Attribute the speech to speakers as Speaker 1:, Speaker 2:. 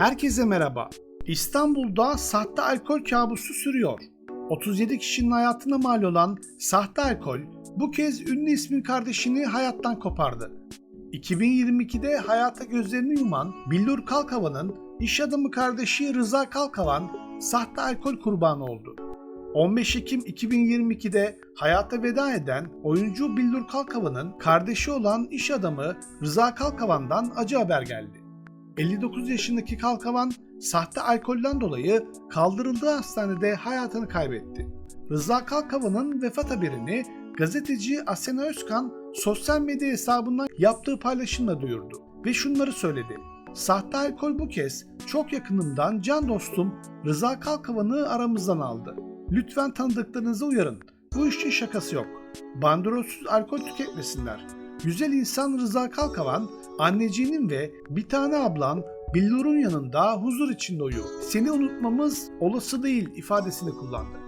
Speaker 1: Herkese merhaba. İstanbul'da sahte alkol kabusu sürüyor. 37 kişinin hayatına mal olan sahte alkol bu kez ünlü ismin kardeşini hayattan kopardı. 2022'de hayata gözlerini yuman Billur Kalkavan'ın iş adamı kardeşi Rıza Kalkavan sahte alkol kurbanı oldu. 15 Ekim 2022'de hayata veda eden oyuncu Billur Kalkavan'ın kardeşi olan iş adamı Rıza Kalkavan'dan acı haber geldi. 59 yaşındaki Kalkavan sahte alkolden dolayı kaldırıldığı hastanede hayatını kaybetti. Rıza Kalkavan'ın vefat haberini gazeteci Asena Özkan sosyal medya hesabından yaptığı paylaşımla duyurdu ve şunları söyledi. Sahte alkol bu kez çok yakınımdan can dostum Rıza Kalkavan'ı aramızdan aldı. Lütfen tanıdıklarınızı uyarın. Bu işin şakası yok. Bandrolsüz alkol tüketmesinler. Güzel insan Rıza Kalkavan, anneciğinin ve bir tane ablan Billur'un yanında huzur içinde uyuyor. Seni unutmamız olası değil ifadesini kullandı.